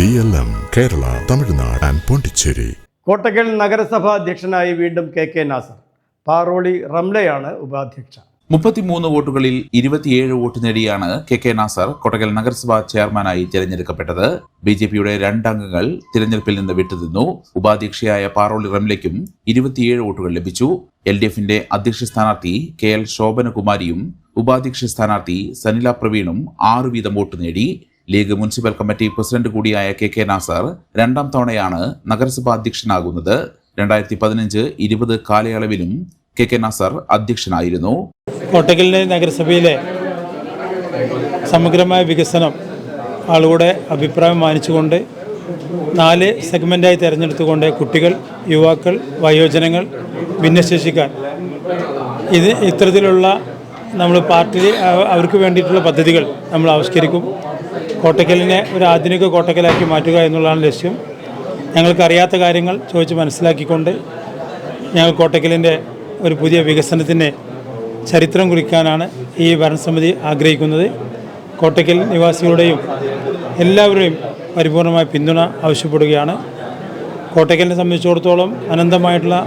B L M Kerala Tamil Nadu and Pondicherry Kottakkal നഗരസഭാ അധ്യക്ഷനായി വീണ്ടും കെ കെ നാസർ. പാറോളി റംലയാണ് ഉപാധ്യക്ഷ. മുപ്പത്തിമൂന്ന് വോട്ടുകളിൽ ഇരുപത്തിയേഴ് വോട്ട് നേടിയാണ് കെ കെ നാസർ കോട്ടക്കൽ നഗരസഭാ ചെയർമാനായി തിരഞ്ഞെടുക്കപ്പെട്ടത്. ബി ജെ പിയുടെ രണ്ടംഗങ്ങൾ തിരഞ്ഞെടുപ്പിൽ നിന്ന് വിട്ടുനിന്നു. ഉപാധ്യക്ഷയായ പാറോളി റംലയ്ക്കും ഇരുപത്തിയേഴ് വോട്ടുകൾ ലഭിച്ചു. എൽ ഡി എഫിന്റെ അധ്യക്ഷ സ്ഥാനാർത്ഥി കെ എൽ ശോഭനകുമാരിയും ഉപാധ്യക്ഷ സ്ഥാനാർത്ഥി സനില പ്രവീണും ആറ് വീതം വോട്ട് നേടി. ലീഗ് മുനിസിപ്പൽ കമ്മിറ്റി പ്രസിഡന്റ് കൂടിയായ കെ കെ നാസർ രണ്ടാം തവണയാണ് നഗരസഭാ അധ്യക്ഷനാകുന്നത്. രണ്ടായിരത്തി പതിനഞ്ച് ഇരുപത് കാലയളവിലും കെ കെ നാസർ അധ്യക്ഷനായിരുന്നു. കോട്ടക്കലിലെ നഗരസഭയിലെ സമഗ്രമായ വികസനം ആളുകളുടെ അഭിപ്രായം മാനിച്ചുകൊണ്ട് നാല് സെഗ്മെന്റായി തിരഞ്ഞെടുത്തുകൊണ്ട് കുട്ടികൾ യുവാക്കൾ വയോജനങ്ങൾ ഭിന്നശേഷിക്കാർ. ഇത് ഇത്തരത്തിലുള്ള നമ്മൾ പാർട്ടി അവർക്ക് വേണ്ടിയിട്ടുള്ള പദ്ധതികൾ നമ്മൾ ആവിഷ്കരിക്കും. കോട്ടക്കലിനെ ഒരു ആധുനിക കോട്ടക്കലാക്കി മാറ്റുക എന്നുള്ളതാണ് ലക്ഷ്യം. ഞങ്ങൾക്കറിയാത്ത കാര്യങ്ങൾ ചോദിച്ച് മനസ്സിലാക്കിക്കൊണ്ട് ഞങ്ങൾ കോട്ടക്കലിന്റെ ഒരു പുതിയ വികസനത്തിന് ചരിത്രം കുറിക്കാനാണ് ഈ ഭരണസമിതി ആഗ്രഹിക്കുന്നത്. കോട്ടക്കൽ നിവാസികളുടെയും എല്ലാവരുടെയും പരിപൂർണമായ പിന്തുണ ആവശ്യപ്പെടുകയാണ്. കോട്ടക്കലിനെ സംബന്ധിച്ചിടത്തോളം അനന്തമായിട്ടുള്ള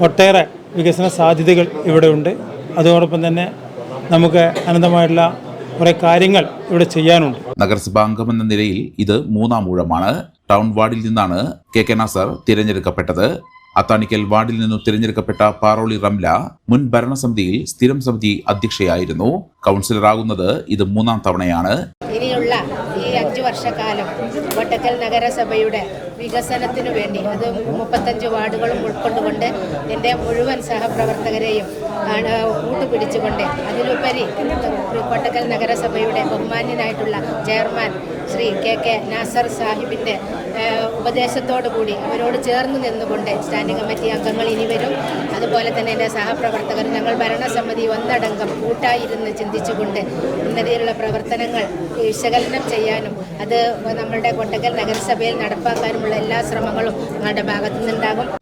ഒട്ടേറെ വികസന സാധ്യതകൾ ഇവിടെ ഉണ്ട് അതോടൊപ്പം തന്നെ നമുക്ക് അനന്തമായിട്ടുള്ള കുറേ കാര്യങ്ങൾ ഇവിടെ ചെയ്യാനുണ്ട്. നഗരസഭാ അംഗമെന്ന നിലയിൽ ഇത് മൂന്നാം ഊഴമാണ്. ടൗൺ വാർഡിൽ നിന്നാണ് കെ കെ നാസർ തിരഞ്ഞെടുക്കപ്പെട്ടത്. അത്താണിക്കൽ വാർഡിൽ നിന്നും തിരഞ്ഞെടുക്കപ്പെട്ട പാറോളി റംല മുൻ ഭരണസമിതിയിൽ സ്ഥിരം സമിതി അധ്യക്ഷയായിരുന്നു. കൗൺസിലറാകുന്നത് ഇത് മൂന്നാം തവണയാണ്. ഇനിയുള്ള ഈ അഞ്ചു വർഷക്കാലം വട്ടക്കൽ നഗരസഭയുടെ വികസനത്തിനു വേണ്ടി അത് മുപ്പത്തഞ്ച് വാർഡുകളും ഉൾക്കൊണ്ടുകൊണ്ട് എന്റെ മുഴുവൻ സഹപ്രവർത്തകരെയും ആണ് കൂട്ടുപിടിച്ചുകൊണ്ട് അതിലുപരി കോട്ടക്കൽ നഗരസഭയുടെ ബഹുമാന്യനായിട്ടുള്ള chairman Shri K K Nasar സാഹിബിന്റെ ഉപദേശത്തോടുകൂടി ഉപദേശത്തോടു കൂടി അവരോട് ചേർന്ന് നിന്നുകൊണ്ട് സ്റ്റാൻഡിംഗ് കമ്മിറ്റി അംഗങ്ങൾ ഇനി വരും. അതുപോലെ തന്നെ എന്റെ സഹപ്രവർത്തകർ ഞങ്ങൾ ഭരണസമിതി ഒന്നടങ്കം കൂട്ടായിരുന്ന് ചിന്തിച്ചുകൊണ്ട് ഇന്നതിലുള്ള പ്രവർത്തനങ്ങൾ വിശകലനം ചെയ്യാനും അത് നമ്മളുടെ കൊട്ടക്കൽ നഗരസഭയിൽ നടപ്പാക്കാനുമുള്ള എല്ലാ ശ്രമങ്ങളും ഞങ്ങളുടെ ഭാഗത്തു നിന്നുണ്ടാകും